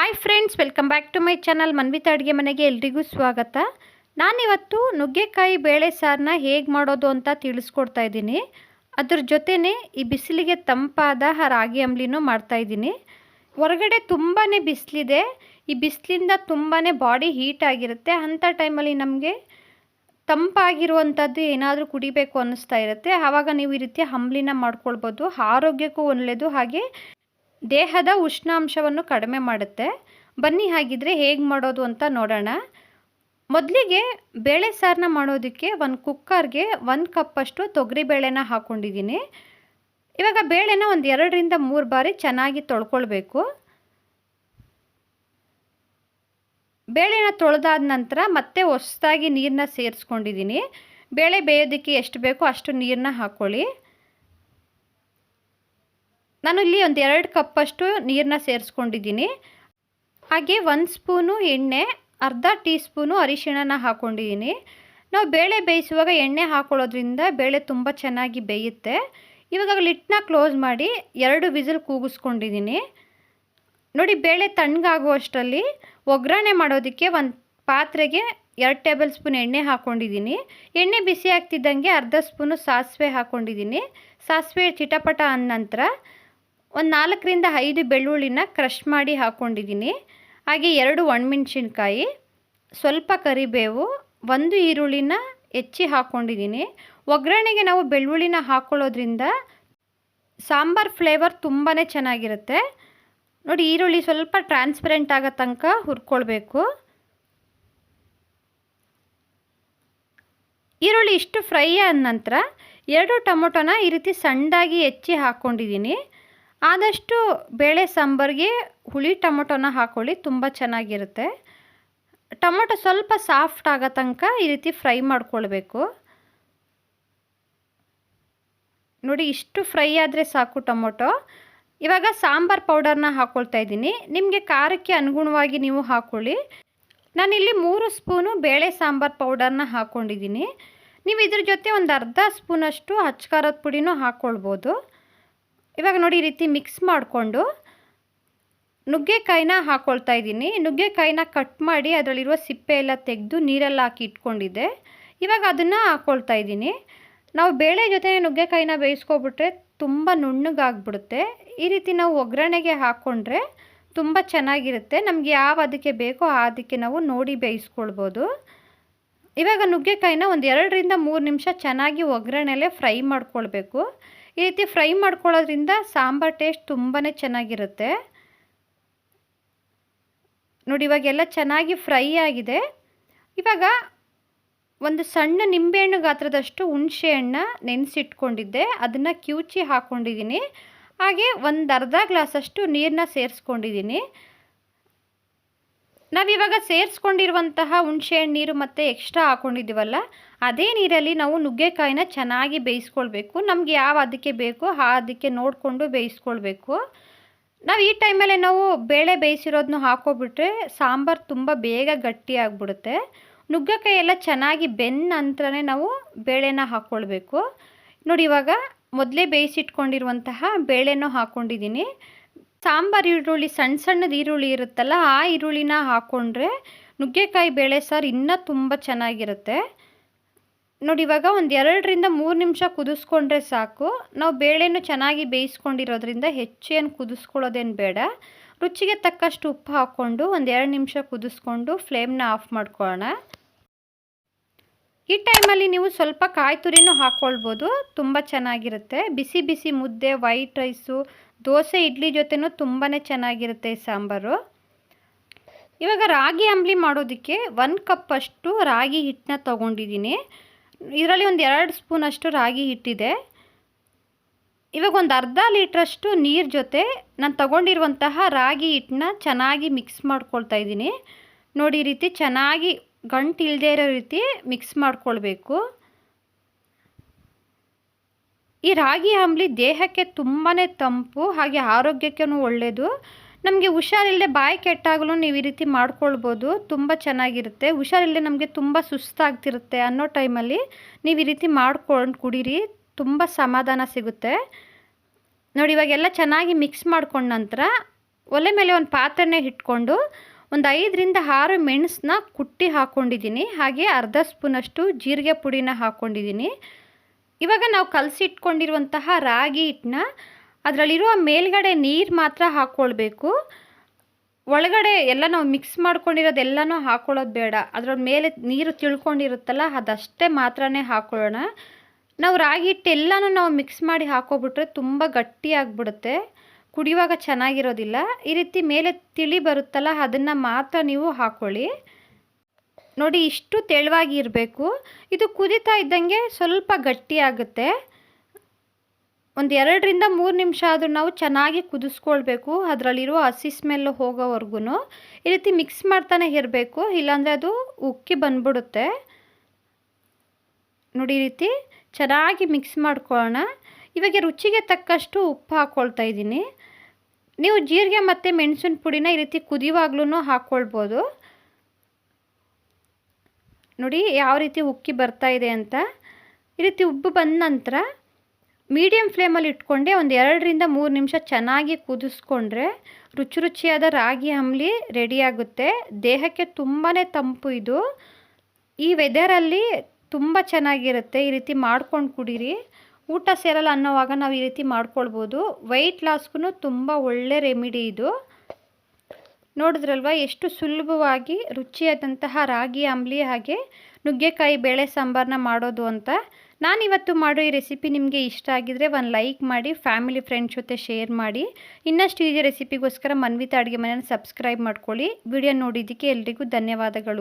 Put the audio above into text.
Hi friends welcome back to my channel Manvita ಅಡುಗೆ ಮನೆಗೆ ಎಲ್ರಿಗೂ ಸ್ವಾಗತ. ನಾನಿವತ್ತು ನುಗ್ಗೆಕಾಯಿ ಬೇಳೆ ಸಾರನ್ನ ಹೇಗೆ ಮಾಡೋದು ಅಂತ ತಿಳಿಸ್ಕೊಡ್ತಾ ಇದ್ದೀನಿ. ಅದ್ರ ಜೊತೆನೇ ಈ ಬಿಸಿಲಿಗೆ ತಂಪಾದ ರಾಗಿ ಅಂಬ್ಲಿನೂ ಮಾಡ್ತಾಯಿದ್ದೀನಿ ಹೊರಗಡೆ ತುಂಬಾ ಬಿಸಿಲಿದೆ. ಈ ಬಿಸಿಲಿಂದ ತುಂಬಾ ಬಾಡಿ ಹೀಟ್ ಆಗಿರುತ್ತೆ. ಅಂಥ ಟೈಮಲ್ಲಿ ನಮಗೆ ತಂಪಾಗಿರುವಂಥದ್ದು ಏನಾದರೂ ಕುಡಿಬೇಕು ಅನ್ನಿಸ್ತಾ ಇರುತ್ತೆ. ಆವಾಗ ನೀವು ಈ ರೀತಿ ಅಂಬ್ಲಿನ ಮಾಡ್ಕೊಳ್ಬೋದು. ಆರೋಗ್ಯಕ್ಕೂ ಒಳ್ಳೆಯದು. ಹಾಗೆ ದೇಹದ ಉಷ್ಣಾಂಶವನ್ನು ಕಡಿಮೆ ಮಾಡುತ್ತೆ. ಬನ್ನಿ ಹಾಗಿದ್ರೆ ಹೇಗೆ ಮಾಡೋದು ಅಂತ ನೋಡೋಣ. ಮೊದಲಿಗೆ ಬೇಳೆ ಸಾರನ್ನ ಮಾಡೋದಕ್ಕೆ ಒಂದು ಕುಕ್ಕರ್ಗೆ ಒಂದು ಕಪ್ಪಷ್ಟು ತೊಗರಿಬೇಳೆನ ಹಾಕ್ಕೊಂಡಿದ್ದೀನಿ ಇವಾಗ ಬೇಳೆನ ಒಂದು ಎರಡರಿಂದ ಮೂರು ಬಾರಿ ಚೆನ್ನಾಗಿ ತೊಳ್ಕೊಳ್ಬೇಕು. ಬೇಳೆನ ತೊಳೆದಾದ ನಂತರ ಮತ್ತೆ ಹೊಸದಾಗಿ ನೀರನ್ನ ಸೇರಿಸ್ಕೊಂಡಿದ್ದೀನಿ. ಬೇಳೆ ಬೇಯೋದಕ್ಕೆ ಎಷ್ಟು ಬೇಕೋ ಅಷ್ಟು ನೀರನ್ನ ಹಾಕ್ಕೊಳ್ಳಿ ನಾನು ಇಲ್ಲಿ ಒಂದು ಎರಡು ಕಪ್ಪಷ್ಟು ನೀರನ್ನ ಸೇರಿಸ್ಕೊಂಡಿದ್ದೀನಿ. ಹಾಗೆ ಒಂದು ಸ್ಪೂನು ಎಣ್ಣೆ, ಅರ್ಧ ಟೀ ಸ್ಪೂನು ಅರಿಶಿಣನ ಹಾಕ್ಕೊಂಡಿದ್ದೀನಿ ನಾವು ಬೇಳೆ ಬೇಯಿಸುವಾಗ ಎಣ್ಣೆ ಹಾಕೊಳ್ಳೋದ್ರಿಂದ ಬೇಳೆ ತುಂಬ ಚೆನ್ನಾಗಿ ಬೇಯುತ್ತೆ. ಇವಾಗ ಲಿಟ್ನ ಕ್ಲೋಸ್ ಮಾಡಿ ಎರಡು ವಿಸಿಲ್ ಕೂಗಿಸ್ಕೊಂಡಿದ್ದೀನಿ. ನೋಡಿ, ಬೇಳೆ ತಣ್ಣಗಾಗುವಷ್ಟರಲ್ಲಿ ಒಗ್ಗರಣೆ ಮಾಡೋದಕ್ಕೆ ಒಂದು ಪಾತ್ರೆಗೆ ಎರಡು ಟೇಬಲ್ ಸ್ಪೂನ್ ಎಣ್ಣೆ ಹಾಕ್ಕೊಂಡಿದ್ದೀನಿ ಎಣ್ಣೆ ಬಿಸಿ ಆಗ್ತಿದ್ದಂಗೆ ಅರ್ಧ ಸ್ಪೂನು ಸಾಸಿವೆ ಹಾಕ್ಕೊಂಡಿದ್ದೀನಿ ಸಾಸಿವೆ ಚಿಟಪಟ ಅಂದ ನಂತರ ಒಂದು ನಾಲ್ಕರಿಂದ ಐದು ಬೆಳ್ಳುಳ್ಳಿನ ಕ್ರಷ್ ಮಾಡಿ ಹಾಕ್ಕೊಂಡಿದ್ದೀನಿ ಹಾಗೆ ಎರಡು ಒಣಮೆಣ್ಸಿನ್ಕಾಯಿ, ಸ್ವಲ್ಪ ಕರಿಬೇವು, ಒಂದು ಈರುಳ್ಳಿನ ಹೆಚ್ಚಿ ಹಾಕ್ಕೊಂಡಿದ್ದೀನಿ ಒಗ್ಗರಣೆಗೆ ನಾವು ಬೆಳ್ಳುಳ್ಳಿನ ಹಾಕ್ಕೊಳ್ಳೋದ್ರಿಂದ ಸಾಂಬಾರ್ ಫ್ಲೇವರ್ ತುಂಬಾ ಚೆನ್ನಾಗಿರುತ್ತೆ. ನೋಡಿ, ಈರುಳ್ಳಿ ಸ್ವಲ್ಪ ಟ್ರಾನ್ಸ್ಪರೆಂಟ್ ಆಗೋ ತನಕ ಹುರ್ಕೊಳ್ಬೇಕು. ಈರುಳ್ಳಿ ಇಷ್ಟು ಫ್ರೈ ಆದ ನಂತರ ಎರಡು ಟೊಮೊಟೊನ ಈ ರೀತಿ ಸಣ್ಣದಾಗಿ ಹೆಚ್ಚಿ ಹಾಕ್ಕೊಂಡಿದ್ದೀನಿ ಆದಷ್ಟು ಬೇಳೆ ಸಾಂಬಾರಿಗೆ ಹುಳಿ ಟೊಮೊಟೊನ ಹಾಕ್ಕೊಳ್ಳಿ ತುಂಬ ಚೆನ್ನಾಗಿರುತ್ತೆ. ಟೊಮೊಟೊ ಸ್ವಲ್ಪ ಸಾಫ್ಟ್ ಆಗೋ ತನಕ ಈ ರೀತಿ ಫ್ರೈ ಮಾಡ್ಕೊಳ್ಬೇಕು. ನೋಡಿ, ಇಷ್ಟು ಫ್ರೈ ಆದರೆ ಸಾಕು ಟೊಮೊಟೊ. ಇವಾಗ ಸಾಂಬಾರು ಪೌಡರ್ನ ಹಾಕ್ಕೊಳ್ತಾ ಇದ್ದೀನಿ. ನಿಮಗೆ ಖಾರಕ್ಕೆ ಅನುಗುಣವಾಗಿ ನೀವು ಹಾಕ್ಕೊಳ್ಳಿ ನಾನಿಲ್ಲಿ ಮೂರು ಸ್ಪೂನು ಬೇಳೆ ಸಾಂಬಾರು ಪೌಡರ್ನ ಹಾಕ್ಕೊಂಡಿದ್ದೀನಿ ನೀವು ಇದ್ರ ಜೊತೆ ಒಂದು ಅರ್ಧ ಸ್ಪೂನಷ್ಟು ಹಚ್ಕಾರದ ಪುಡಿನೂ ಹಾಕ್ಕೊಳ್ಬೋದು ಇವಾಗ ನೋಡಿ ಈ ರೀತಿ ಮಿಕ್ಸ್ ಮಾಡಿಕೊಂಡು ನುಗ್ಗೆಕಾಯಿನ ಹಾಕ್ಕೊಳ್ತಾ ಇದ್ದೀನಿ. ನುಗ್ಗೆಕಾಯಿನ ಕಟ್ ಮಾಡಿ ಅದರಲ್ಲಿರುವ ಸಿಪ್ಪೆ ಎಲ್ಲ ತೆಗೆದು ನೀರೆಲ್ಲ ಹಾಕಿ ಇಟ್ಕೊಂಡಿದ್ದೆ. ಇವಾಗ ಅದನ್ನು ಹಾಕ್ಕೊಳ್ತಾ ಇದ್ದೀನಿ. ನಾವು ಬೇಳೆ ಜೊತೆ ನುಗ್ಗೆಕಾಯಿನ ಬೇಯಿಸ್ಕೊಬಿಟ್ರೆ ತುಂಬ ನುಣ್ಣಗಾಗ್ಬಿಡುತ್ತೆ. ಈ ರೀತಿ ನಾವು ಒಗ್ಗರಣೆಗೆ ಹಾಕ್ಕೊಂಡ್ರೆ ತುಂಬ ಚೆನ್ನಾಗಿರುತ್ತೆ. ನಮಗೆ ಯಾವ ಅದಕ್ಕೆ ಬೇಕೋ ಆ ಅದಕ್ಕೆ ನಾವು ನೋಡಿ ಬೇಯಿಸ್ಕೊಳ್ಬೋದು. ಇವಾಗ ನುಗ್ಗೆಕಾಯಿನ ಒಂದು ಎರಡರಿಂದ ಮೂರು ನಿಮಿಷ ಚೆನ್ನಾಗಿ ಒಗ್ಗರಣೆಲೆ ಫ್ರೈ ಮಾಡ್ಕೊಳ್ಬೇಕು. ಈ ರೀತಿ ಫ್ರೈ ಮಾಡ್ಕೊಳ್ಳೋದ್ರಿಂದ ಸಾಂಬಾರ್ ಟೇಸ್ಟ್ ತುಂಬಾ ಚೆನ್ನಾಗಿರುತ್ತೆ. ನೋಡಿ, ಇವಾಗೆಲ್ಲ ಚೆನ್ನಾಗಿ ಫ್ರೈ ಆಗಿದೆ. ಇವಾಗ ಒಂದು ಸಣ್ಣ ನಿಂಬೆಹಣ್ಣು ಗಾತ್ರದಷ್ಟು ಹುಣಸೆ ಹಣ್ಣ ನೆನೆಸಿಟ್ಕೊಂಡಿದ್ದೆ. ಅದನ್ನು ಕಿವುಚಿ ಹಾಕ್ಕೊಂಡಿದ್ದೀನಿ ಹಾಗೆ ಒಂದು ಅರ್ಧ ಗ್ಲಾಸಷ್ಟು ನೀರನ್ನ ಸೇರಿಸ್ಕೊಂಡಿದ್ದೀನಿ. ನಾವಿವಾಗ ಸೇರಿಸ್ಕೊಂಡಿರುವಂತಹ ಹುಣಸೆಹಣ್ಣು ನೀರು ಮತ್ತು ಎಕ್ಸ್ಟ್ರಾ ಹಾಕ್ಕೊಂಡಿದ್ದೀವಲ್ಲ ಅದೇ ನೀರಲ್ಲಿ ನಾವು ನುಗ್ಗೆಕಾಯಿನ ಚೆನ್ನಾಗಿ ಬೇಯಿಸ್ಕೊಳ್ಬೇಕು. ನಮಗೆ ಯಾವ ಅದಕ್ಕೆ ಬೇಕೋ, ಆ ಅದಕ್ಕೆ ನೋಡಿಕೊಂಡು ಬೇಯಿಸ್ಕೊಳ್ಬೇಕು. ನಾವು ಈ ಟೈಮಲ್ಲೇ ನಾವು ಬೇಳೆ ಬೇಯಿಸಿರೋದನ್ನ ಹಾಕೋಬಿಟ್ರೆ ಸಾಂಬಾರು ತುಂಬ ಬೇಗ ಗಟ್ಟಿ ಆಗಿಬಿಡುತ್ತೆ. ನುಗ್ಗೆಕಾಯಿ ಎಲ್ಲ ಚೆನ್ನಾಗಿ ಬೆನ್ನ ನಂತರನೇ ನಾವು ಬೇಳೆನ ಹಾಕ್ಕೊಳ್ಬೇಕು. ನೋಡಿ ಇವಾಗ ಮೊದಲೇ ಬೇಯಿಸಿಟ್ಕೊಂಡಿರುವಂತಹ ಬೇಳೆನೂ ಹಾಕ್ಕೊಂಡಿದ್ದೀನಿ. ಸಾಂಬಾರು ಈರುಳ್ಳಿ ಸಣ್ಣ ಸಣ್ಣದ ಈರುಳ್ಳಿ ಇರುತ್ತಲ್ಲ, ಆ ಈರುಳ್ಳಿನ ಹಾಕ್ಕೊಂಡ್ರೆ ನುಗ್ಗೆಕಾಯಿ ಬೇಳೆ ಸಾರು ಇನ್ನೂ ತುಂಬ ಚೆನ್ನಾಗಿರುತ್ತೆ. ನೋಡಿ, ಇವಾಗ ಒಂದು ಎರಡರಿಂದ ಮೂರು ನಿಮಿಷ ಕುದಿಸ್ಕೊಂಡ್ರೆ ಸಾಕು. ನಾವು ಬೇಳೆನೂ ಚೆನ್ನಾಗಿ ಬೇಯಿಸ್ಕೊಂಡಿರೋದ್ರಿಂದ ಹೆಚ್ಚೇನು ಕುದಿಸ್ಕೊಳ್ಳೋದೇನು ಬೇಡ. ರುಚಿಗೆ ತಕ್ಕಷ್ಟು ಉಪ್ಪು ಹಾಕ್ಕೊಂಡು ಒಂದು ಎರಡು ನಿಮಿಷ ಕುದಿಸ್ಕೊಂಡು ಫ್ಲೇಮ್ನ ಆಫ್ ಮಾಡ್ಕೊಳ್ಳೋಣ. ಈ ಟೈಮಲ್ಲಿ ನೀವು ಸ್ವಲ್ಪ ಕಾಯಿ ತುರಿನೂ ಹಾಕ್ಕೊಳ್ಬೋದು ತುಂಬ ಚೆನ್ನಾಗಿರುತ್ತೆ. ಬಿಸಿ ಬಿಸಿ ಮುದ್ದೆ, ವೈಟ್ ರೈಸು ದೋಸೆ, ಇಡ್ಲಿ ಜೊತೆನೂ ತುಂಬಾ ಚೆನ್ನಾಗಿರುತ್ತೆ ಈ ಸಾಂಬಾರು. ಇವಾಗ ರಾಗಿ ಅಂಬ್ಲಿ ಮಾಡೋದಕ್ಕೆ ಒಂದು ಕಪ್ಪಷ್ಟು ರಾಗಿ ಹಿಟ್ಟನ್ನ ತೊಗೊಂಡಿದ್ದೀನಿ. ಇದರಲ್ಲಿ ಒಂದು ಎರಡು ಸ್ಪೂನಷ್ಟು ರಾಗಿ ಹಿಟ್ಟಿದೆ. ಇವಾಗ ಒಂದು ಅರ್ಧ ಲೀಟ್ರಷ್ಟು ನೀರು ಜೊತೆ ನಾನು ತಗೊಂಡಿರುವಂತಹ ರಾಗಿ ಹಿಟ್ಟನ್ನ ಚೆನ್ನಾಗಿ ಮಿಕ್ಸ್ ಮಾಡ್ಕೊಳ್ತಾ ಇದ್ದೀನಿ. ನೋಡಿ ರೀತಿ ಚೆನ್ನಾಗಿ ಗಂಟು ಇಲ್ಲದೇ ಇರೋ ರೀತಿ ಮಿಕ್ಸ್ ಮಾಡ್ಕೊಳ್ಬೇಕು. ಈ ರಾಗಿ ಅಂಬ್ಲಿ ದೇಹಕ್ಕೆ ತುಂಬಾ ತಂಪು, ಹಾಗೆ ಆರೋಗ್ಯಕ್ಕೂ ಒಳ್ಳೆಯದು ನಮಗೆ ಹುಷಾರಿಲ್ಲದೆ ಬಾಯಿ ಕೆಟ್ಟಾಗಲೂ ನೀವು ಈ ರೀತಿ ಮಾಡ್ಕೊಳ್ಬೋದು, ತುಂಬ ಚೆನ್ನಾಗಿರುತ್ತೆ. ಹುಷಾರಿಲ್ಲದೆ ನಮಗೆ ತುಂಬ ಸುಸ್ತಾಗ್ತಿರುತ್ತೆ ಅನ್ನೋ ಟೈಮಲ್ಲಿ ನೀವು ಈ ರೀತಿ ಮಾಡ್ಕೊಂಡು ಕುಡೀರಿ, ತುಂಬ ಸಮಾಧಾನ ಸಿಗುತ್ತೆ. ನೋಡಿ, ಇವಾಗೆಲ್ಲ ಚೆನ್ನಾಗಿ ಮಿಕ್ಸ್ ಮಾಡ್ಕೊಂಡ ನಂತರ ಒಲೆ ಮೇಲೆ ಒಂದು ಪಾತ್ರೆನೇ ಇಟ್ಕೊಂಡು ಒಂದು ಐದರಿಂದ ಆರು ಮೆಣಸನ್ನ ಕುಟ್ಟಿ ಹಾಕ್ಕೊಂಡಿದ್ದೀನಿ ಹಾಗೆ ಅರ್ಧ ಸ್ಪೂನಷ್ಟು ಜೀರಿಗೆ ಪುಡಿನ ಹಾಕ್ಕೊಂಡಿದ್ದೀನಿ ಇವಾಗ ನಾವು ಕಲಸಿಟ್ಕೊಂಡಿರುವಂತಹ ರಾಗಿ ಹಿಟ್ಟನ್ನ ಅದರಲ್ಲಿರುವ ಮೇಲ್ಗಡೆ ನೀರು ಮಾತ್ರ ಹಾಕ್ಕೊಳ್ಬೇಕು ಒಳಗಡೆ ಎಲ್ಲ ನಾವು ಮಿಕ್ಸ್ ಮಾಡ್ಕೊಂಡಿರೋದೆಲ್ಲನೂ ಹಾಕ್ಕೊಳ್ಳೋದು ಬೇಡ. ಅದರ ಮೇಲೆ ನೀರು ತಿಳ್ಕೊಂಡಿರುತ್ತಲ್ಲ ಅದಷ್ಟೇ ಮಾತ್ರ ಹಾಕ್ಕೊಳ್ಳೋಣ ನಾವು ರಾಗಿ ಹಿಟ್ಟು ಎಲ್ಲನೂ ನಾವು ಮಿಕ್ಸ್ ಮಾಡಿ ಹಾಕೋಬಿಟ್ರೆ ತುಂಬ ಗಟ್ಟಿಯಾಗ್ಬಿಡುತ್ತೆ. ಕುಡಿಯುವಾಗ ಚೆನ್ನಾಗಿರೋದಿಲ್ಲ. ಈ ರೀತಿ ಮೇಲೆ ತಿಳಿ ಬರುತ್ತಲ್ಲ ಅದನ್ನು ಮಾತ್ರ ನೀವು ಹಾಕ್ಕೊಳ್ಳಿ ನೋಡಿ, ಇಷ್ಟು ತೆಳುವಾಗಿ ಇರಬೇಕು ಇದು ಕುದೀತಾ ಇದ್ದಂಗೆ ಸ್ವಲ್ಪ ಗಟ್ಟಿಯಾಗುತ್ತೆ. ಒಂದು ಎರಡರಿಂದ ಮೂರು ನಿಮಿಷ ಆದರೂ ನಾವು ಚೆನ್ನಾಗಿ ಕುದಿಸ್ಕೊಳ್ಬೇಕು. ಅದರಲ್ಲಿರುವ ಹಸಿ ಸ್ಮೆಲ್ ಹೋಗೋವರೆಗೂ ಈ ರೀತಿ ಮಿಕ್ಸ್ ಮಾಡ್ತಾನೆ ಇರಬೇಕು. ಇಲ್ಲಾಂದರೆ ಅದು ಉಕ್ಕಿ ಬಂದ್ಬಿಡುತ್ತೆ. ನೋಡಿ, ಈ ರೀತಿ ಚೆನ್ನಾಗಿ ಮಿಕ್ಸ್ ಮಾಡ್ಕೊಳ್ಳೋಣ. ಇವಾಗ ರುಚಿಗೆ ತಕ್ಕಷ್ಟು ಉಪ್ಪು ಹಾಕ್ಕೊಳ್ತಾ ಇದ್ದೀನಿ. ನೀವು ಜೀರಿಗೆ ಮತ್ತು ಮೆಣಸಿನ ಪುಡಿನ ಈ ರೀತಿ ಕುದಿಯುವಾಗ್ಲೂ ಹಾಕ್ಕೊಳ್ಬೋದು ನೋಡಿ ಯಾವ ರೀತಿ ಉಕ್ಕಿ ಬರ್ತಾ ಇದೆ ಅಂತ. ಈ ರೀತಿ ಉಬ್ಬು ಬಂದ ನಂತರ ಮೀಡಿಯಮ್ ಫ್ಲೇಮಲ್ಲಿ ಇಟ್ಕೊಂಡೆ ಒಂದು ಎರಡರಿಂದ ಮೂರು ನಿಮಿಷ ಚೆನ್ನಾಗಿ ಕುದಿಸ್ಕೊಂಡ್ರೆ ರುಚಿ ರುಚಿಯಾದ ರಾಗಿ ಅಂಬ್ಲಿ ರೆಡಿಯಾಗುತ್ತೆ ದೇಹಕ್ಕೆ ತುಂಬಾ ತಂಪು ಇದು. ಈ ವೆದರಲ್ಲಿ ತುಂಬ ಚೆನ್ನಾಗಿರುತ್ತೆ. ಈ ರೀತಿ ಮಾಡ್ಕೊಂಡು ಕುಡೀರಿ. ಊಟ ಸೇರಲ್ಲ ಅನ್ನೋವಾಗ ನಾವು ಈ ರೀತಿ ಮಾಡ್ಕೊಳ್ಬೋದು. ವೆಯ್ಟ್ ಲಾಸ್ಗೂ ತುಂಬ ಒಳ್ಳೆ ರೆಮಿಡಿ ಇದು. ನೋಡಿದ್ರಲ್ವ, ಎಷ್ಟು ಸುಲಭವಾಗಿ ರುಚಿಯಾದಂತಹ ರಾಗಿ, ಅಂಬ್ಲಿ ಹಾಗೆ ನುಗ್ಗೆಕಾಯಿ ಬೇಳೆ ಸಾಂಬಾರನ್ನ ಮಾಡೋದು ಅಂತ. ನಾನಿವತ್ತು ಮಾಡೋ ಈ ರೆಸಿಪಿ ನಿಮಗೆ ಇಷ್ಟ ಆಗಿದರೆ ಒಂದು ಲೈಕ್ ಮಾಡಿ, ಫ್ಯಾಮಿಲಿ ಫ್ರೆಂಡ್ಸ್ ಜೊತೆ ಶೇರ್ ಮಾಡಿ. ಇನ್ನಷ್ಟು ಈಜಿ ರೆಸಿಪಿಗೋಸ್ಕರ ಮನ್ವಿತ ಅಡುಗೆ ಮನೆಯನ್ನು ಸಬ್ಸ್ಕ್ರೈಬ್ ಮಾಡ್ಕೊಳ್ಳಿ. ವಿಡಿಯೋ ನೋಡಿದ್ದಕ್ಕೆ ಎಲ್ರಿಗೂ ಧನ್ಯವಾದಗಳು.